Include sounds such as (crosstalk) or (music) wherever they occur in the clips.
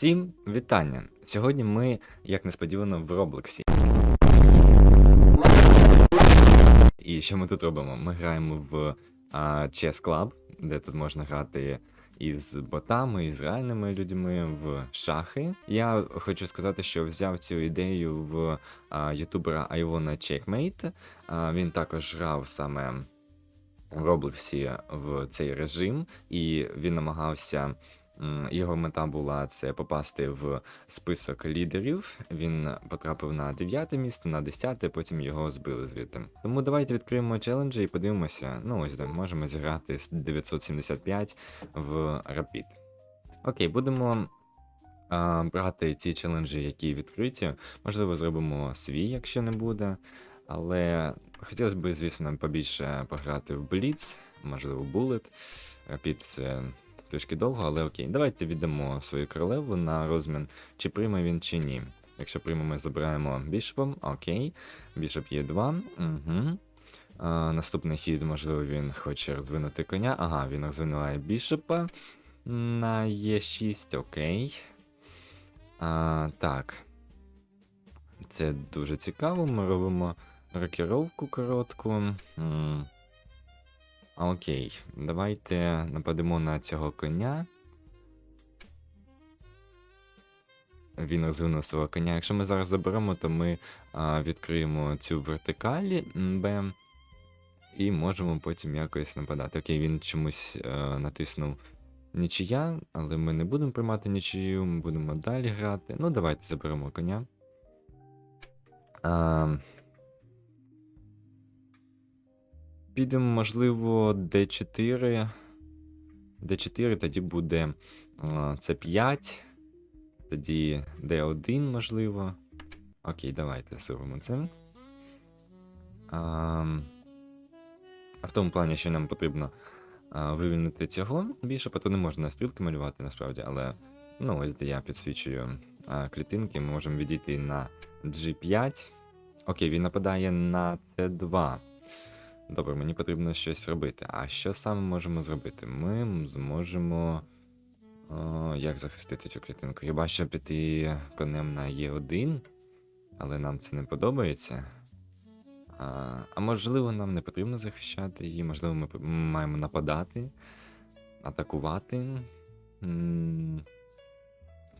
Всім вітання! Сьогодні ми, як несподівано, в Роблоксі. І що ми тут робимо? Ми граємо в а, Chess Club, де тут можна грати із ботами, із реальними людьми в шахи. Я хочу сказати, що взяв цю ідею в а, ютубера Айвона. А, він також грав саме в Роблоксі в цей режим, і він намагався. Його мета була це попасти в список лідерів. Він потрапив на 9 місце, на 10, потім його збили звідти. Тому давайте відкриємо челенджі і подивимося. Ну ось можемо зіграти з 975 в Rapid. Окей, будемо брати ті челенджі, які відкриті. Можливо, зробимо свій, якщо не буде. Але хотілося б, звісно, побільше пограти в Blitz, можливо, Bullet. Rapid це трішки довго, але окей. Давайте віддамо свою королеву на розмін, чи прийме він, чи ні. Якщо прийме, ми забираємо бішопом, окей. Бішоп є 2. Угу. Наступний хід, можливо, він хоче розвинути коня. Ага, він розвинуває бішопа на Е6, окей. А, так. Це дуже цікаво. Ми робимо рокіровку коротку. Окей, давайте нападемо на цього коня. Він розвинув свого коня. Якщо ми зараз заберемо, то ми а, відкриємо цю вертикалі Б і можемо потім якось нападати. Окей, він чомусь а, натиснув нічия, але ми не будемо приймати нічию, ми будемо далі грати. Ну, давайте заберемо коня. А, підемо, можливо, D4. D4, тоді буде це 5. Тоді D1, можливо. Окей, давайте зробимо це. А, а в тому плані, що нам потрібно а, вивільнити цього більше, то не можна стрілки малювати насправді, але ну, ось я підсвічую а, клітинки, ми можемо відійти на G5. Окей, він нападає на C2. Добре, мені потрібно щось робити. А що саме можемо зробити? Ми зможемо. О, як захистити цю клітинку? Хіба що піти конем на Е1, але нам це не подобається. А, а можливо, нам не потрібно захищати її, можливо, ми маємо нападати, атакувати. М,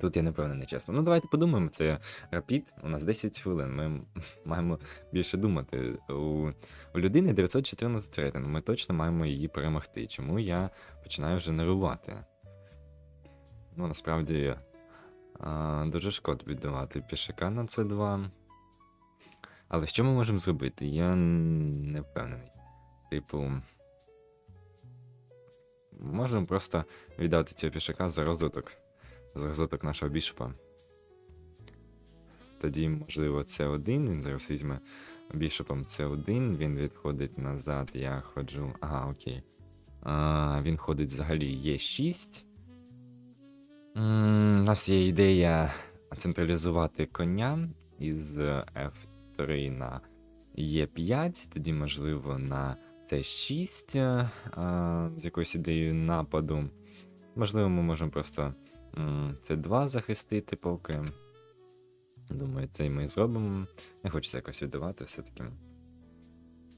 Тут я не впевнений, чесно. Ну, давайте подумаємо, це Rapid, у нас 10 хвилин. Ми (laughs) маємо більше думати. У, у людини 914 рейтинг, ми точно маємо її перемогти. Чому я починаю вже нервувати? Ну, насправді а, дуже шкода віддавати пішака на c 2 Але що ми можемо зробити? Я не впевнений. Типу. Можемо просто віддати цього пішака за розвиток. Розвиток нашого бішопа. Тоді, можливо, c 1 він зараз візьме бішопом c 1 він відходить назад, я ходжу. Ага, окей. А, він ходить взагалі Е6. У нас є ідея централізувати коня із F3 на Е5, тоді, можливо, на С6 з якоюсь ідеєю нападу. Можливо, ми можемо просто м, С2 захистити поки. Думаю, це і ми зробимо. Не хочеться якось віддавати все-таки.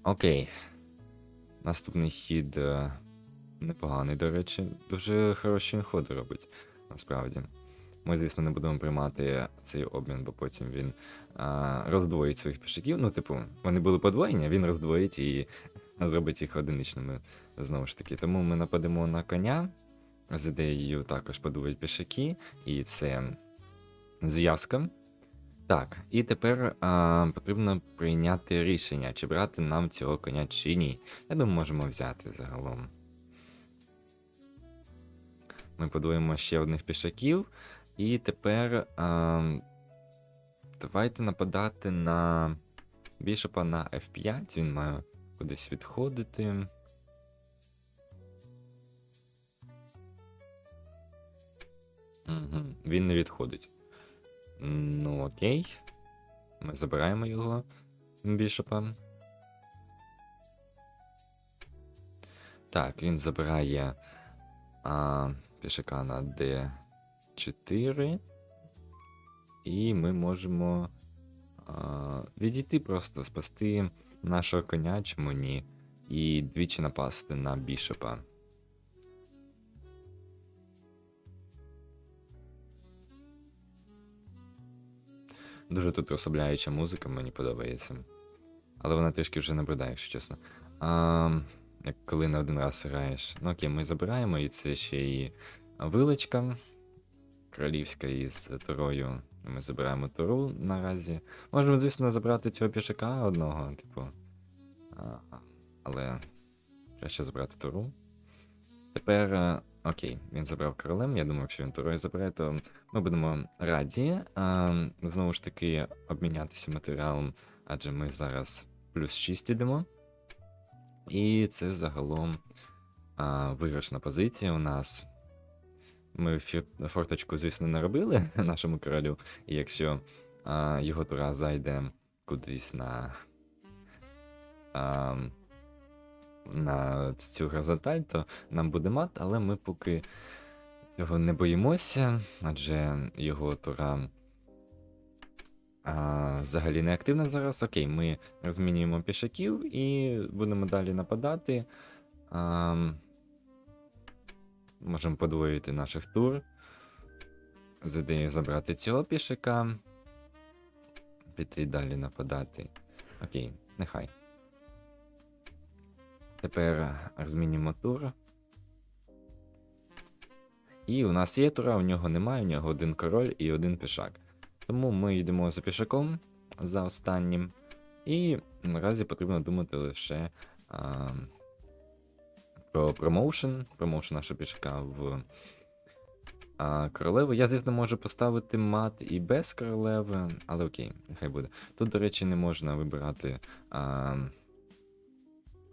Окей. Наступний хід е, непоганий, до речі. Дуже хороші ходи робить, насправді. Ми, звісно, не будемо приймати цей обмін, бо потім він а, роздвоїть своїх пішаків. Ну, типу, вони були подвоєні, він роздвоїть і зробить їх одиничними знову ж таки. Тому ми нападемо на коня. З ідеєю також подвоїть пішаки, і це зв'язка. Так, і тепер а, потрібно прийняти рішення, чи брати нам цього коня, чи ні. Я думаю, можемо взяти загалом. Ми подвоїмо ще одних пішаків. І тепер а, давайте нападати на бішопа на F5. Він має кудись відходити. Угу, він не відходить. Ну, окей. Ми забираємо його бішопа. Так, він забирає а, пішака на D4. і ми можемо а, відійти просто, спасти нашого коня, чому ні, і двічі напасти на бішопа. Дуже тут розслабляюча музика, мені подобається. Але вона трішки вже набридає, якщо чесно. А, як коли на один раз граєш. Ну окей, ми забираємо, і це ще і виличка королівська із турою. Ми забираємо туру наразі. Можемо, звісно, забрати цього пішака одного, типу. А, але краще забрати туру. Тепер, е, окей, він забрав королем. Я думаю, якщо він турою забере, то ми будемо раді. А, знову ж таки, обмінятися матеріалом, адже ми зараз плюс 6 ідемо. І це загалом а, виграшна позиція у нас. Ми форточку, звісно, не робили (laughs) нашому королю. І якщо а, його тура зайде кудись на. А, на цю горизонталь, то нам буде мат, але ми поки цього не боїмося, адже його тура а, взагалі не активна зараз. Окей, ми розмінюємо пішаків і будемо далі нападати. А, можемо подвоїти наших тур. З ідеєю забрати цього пішака. Піти далі нападати. Окей, нехай. Тепер змінимо тур. І у нас є тура, у нього немає, у нього один король і один пішак. Тому ми йдемо за пішаком за останнім. І наразі потрібно думати лише а, про промоушен. Промоушен нашого пішака в а, королеву. Я, звісно, можу поставити мат і без королеви, але окей, нехай буде. Тут, до речі, не можна вибирати. А,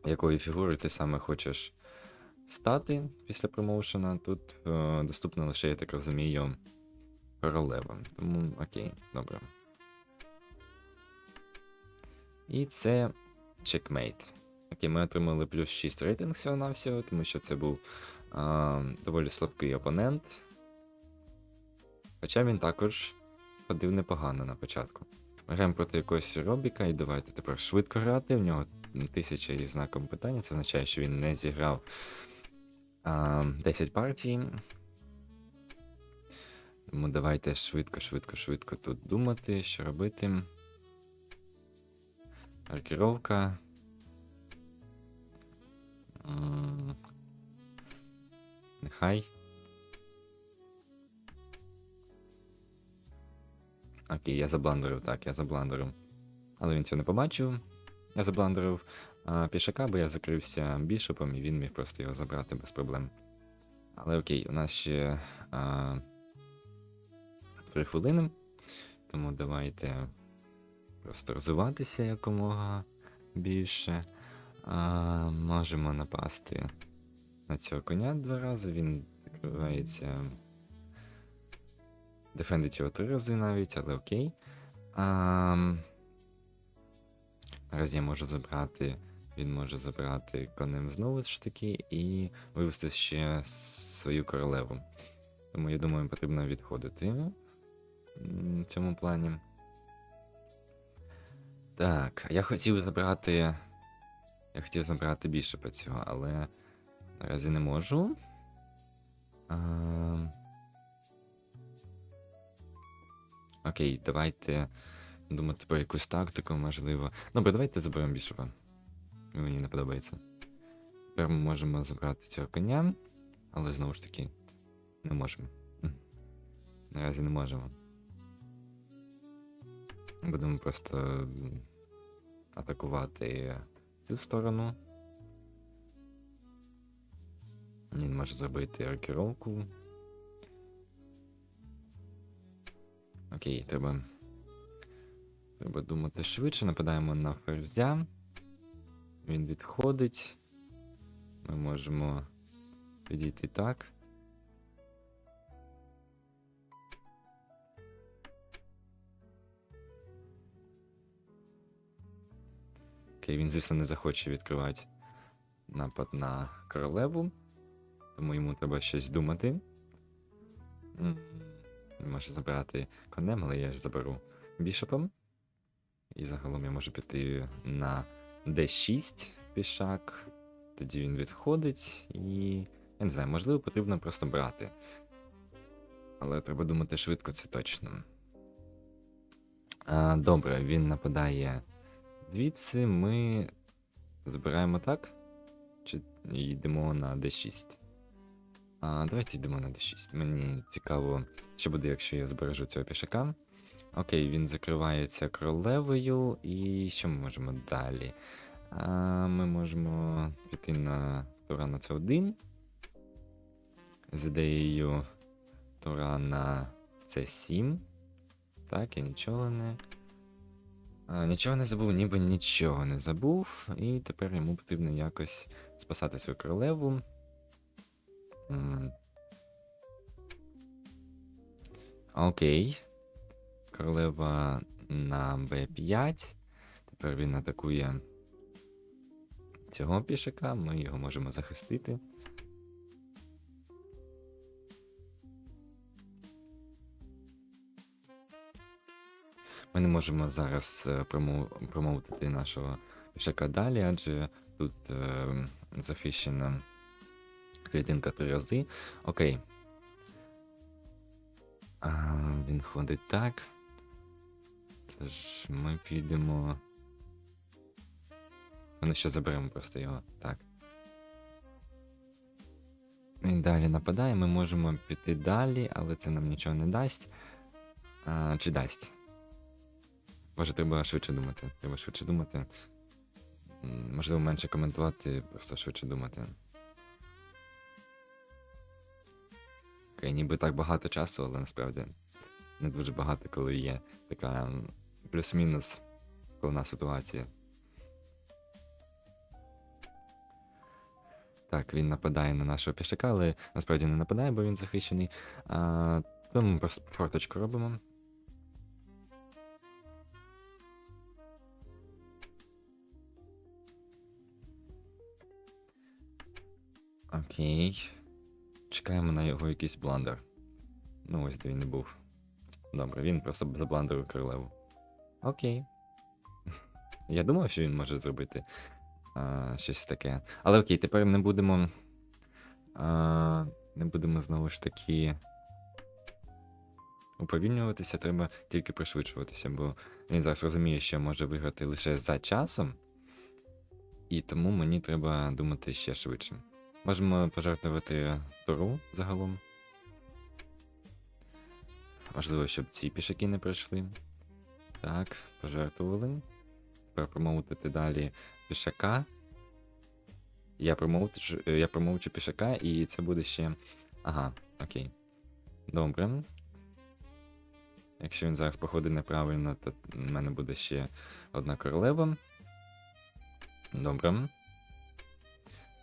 якої фігури ти саме хочеш стати після промоушена. Тут е, доступна лише, я так розумію, королева. Тому окей, добре. І це чекмейт. Окей, ми отримали плюс 6 рейтинг всього навсього тому що це був е, доволі слабкий опонент. Хоча він також ходив непогано на початку. Ми граємо проти якогось Робіка, і давайте тепер швидко грати. В нього тисяча із знаком питання. Це означає, що він не зіграв а, 10 партій. Тому давайте швидко, швидко, швидко тут думати, що робити. Аркіровка. М, Нехай. Окей, я забландерив, так, я забландерив. Але він цього не побачив. Я забландерив а, пішака, бо я закрився бішопом, і він міг просто його забрати без проблем. Але окей, у нас ще а, 3 хвилини. Тому давайте просто розвиватися якомога більше. А, можемо напасти на цього коня два рази, він закривається. Дефендить його три рази навіть, але окей. А, Наразі я можу забрати. Він може забрати конем знову ж таки і вивести ще свою королеву. Тому я думаю, потрібно відходити в цьому плані. Так, я хотів забрати. Я хотів забрати більше по цього, але наразі не можу. А... Окей, давайте думати про якусь тактику, можливо. Добре, давайте заберемо бішопа. Мені не подобається. Тепер ми можемо забрати цього коня, але знову ж таки не можемо. Наразі не можемо. Будемо просто атакувати цю сторону. Він може зробити рокіровку. Окей, треба. Треба думати швидше. Нападаємо на ферзя. Він відходить. Ми можемо підійти так. Окей, він, звісно, не захоче відкривати напад на королеву. Тому йому треба щось думати. Може забирати конем, але я ж заберу бішопом. І загалом я можу піти на D6 пішак. Тоді він відходить і. Я не знаю, можливо, потрібно просто брати. Але треба думати швидко, це точно. А, добре, він нападає звідси. Ми збираємо так? Чи йдемо на D6? А, давайте йдемо на D6. Мені цікаво, що буде, якщо я збережу цього пішака. Окей, він закривається королевою. І що ми можемо далі? А, ми можемо піти на тура на C1. З ідеєю тура на C7. Так, я нічого не. А, нічого не забув, ніби нічого не забув. І тепер йому потрібно якось спасати свою королеву. Окей. Королева на b5. Тепер він атакує цього пішака. Ми його можемо захистити. Ми не можемо зараз е, промовити нашого пішака далі, адже тут е, захищена клітинка три рази. Окей. А, він ходить так. Тож ми підемо. Ми ще заберемо просто його. Так. Він далі нападає, ми можемо піти далі, але це нам нічого не дасть. А, чи дасть? Може, треба швидше думати. Треба швидше думати. Можливо, менше коментувати, просто швидше думати. Окей, ніби так багато часу, але насправді не дуже багато, коли є така плюс-мінус складна ситуація. Так, він нападає на нашого пішака, але насправді не нападає, бо він захищений. А, тому просто форточку робимо. Окей. Чекаємо на його якийсь бландер. Ну, ось де він і був. Добре, він просто забландерив королеву. Окей. Я думав, що він може зробити а, щось таке. Але окей, тепер не будемо. А, не будемо знову ж таки. Уповільнюватися, треба тільки пришвидшуватися, бо він зараз розуміє, що може виграти лише за часом. І тому мені треба думати ще швидше. Можемо пожертвувати туру загалом. Можливо, щоб ці пішаки не пройшли. Так, пожертвували. Тепер промоутити далі пішака. Я промоучу, я промоучу пішака, і це буде ще. Ага, окей. Добре. Якщо він зараз походить неправильно, то в мене буде ще одна королева. Добре.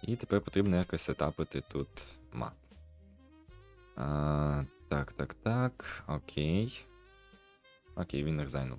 І тепер потрібно якось сетапити тут мат. А, так, так, так. Окей. Окей, він рзайнув.